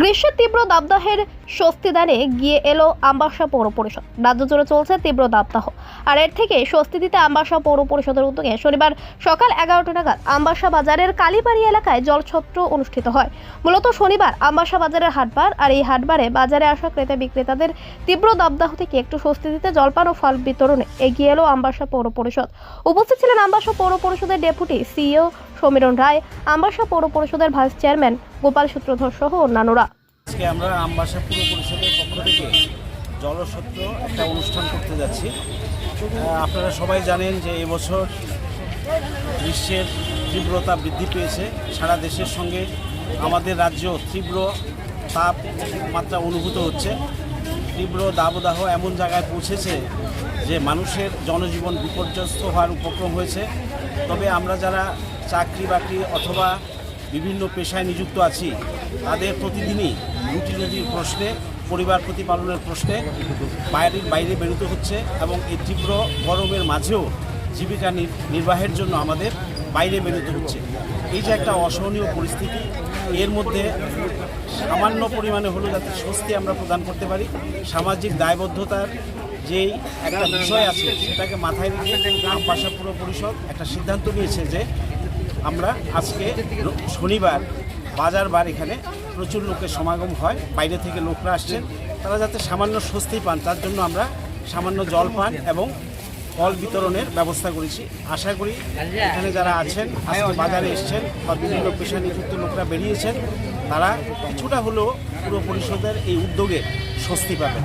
গ্রীষ্মের তীব্র দাবদাহের স্বস্তিদানে গিয়ে এলো আমবাসা পৌর পরিষদ। রাজ্য জুড়ে চলছে তীব্র দাবদাহ। আর এর থেকে স্বস্তি দিতে আমবাসা পৌর পরিষদের উদ্যোগে শনিবার সকাল এগারোটা নাগাদ আমবাসা বাজারের কালীবাড়ি এলাকায় জলছত্র অনুষ্ঠিত হয়। মূলত শনিবার আমবাসা বাজারের হাটবার আর এই হাটবারে বাজারে আসা ক্রেতা বিক্রেতাদের তীব্র দাবদাহ থেকে একটু স্বস্তি দিতে জলপান ও ফল বিতরণে এগিয়ে এলো আমবাসা পৌর পরিষদ। উপস্থিত ছিলেন আমবাসা পৌর পরিষদের ডেপুটি সিইও সমীরণ রায়, আমবাসা পৌর পরিষদের ভাইস চেয়ারম্যান গোপাল সূত্রধর সহ অন্যান্যরা। আজকে আমরা আমবাসা পুর পরিষদের পক্ষ থেকে জলসত্র একটা অনুষ্ঠান করতে যাচ্ছি। আপনারা সবাই জানেন যে এবছর গ্রীষ্মের তীব্রতা বৃদ্ধি পেয়েছে। সারা দেশের সঙ্গে আমাদের রাজ্য তীব্র তাপমাত্রা অনুভূত হচ্ছে। তীব্র দাবদাহ এমন জায়গায় পৌঁছেছে যে মানুষের জনজীবন বিপর্যস্ত হওয়ার উপক্রম হয়েছে। তবে আমরা যারা চাকরি বাকরি অথবা বিভিন্ন পেশায় নিযুক্ত আছি। তাদের প্রতিদিনই রুটি রুটির প্রশ্নে, পরিবার প্রতিপালনের প্রশ্নে বাইরের, বাইরে বেরোতে হচ্ছে এবং এই তীব্র গরমের মাঝেও জীবিকা নির্বাহের জন্য আমাদের বাইরে বেরোতে হচ্ছে। এই যে একটা অসহনীয় পরিস্থিতি, এর মধ্যে সামান্য পরিমাণে হলেও যাতে স্বস্তি আমরা প্রদান করতে পারি, সামাজিক দায়বদ্ধতার যেই একটা বিষয় আছে, সেটাকে মাথায় রেখে আমবাসা পুর পরিষদ একটা সিদ্ধান্ত নিয়েছে যে আমরা আজকে শনিবার বাজার বার এখানে প্রচুর লোকের সমাগম হয়, বাইরে থেকে লোকরা আসছেন তারা যাতে সামান্য স্বস্তি পান, তার জন্য আমরা সামান্য জল পান এবং ফল বিতরণের ব্যবস্থা করেছি। আশা করি এখানে যারা আছেন বাজারে এসছেন বা বিভিন্ন পেশা নিযুক্ত লোকরা বেরিয়েছেন, তারা কিছুটা হলেও পুরো পরিষদের এই উদ্যোগে স্বস্তি পাবেন।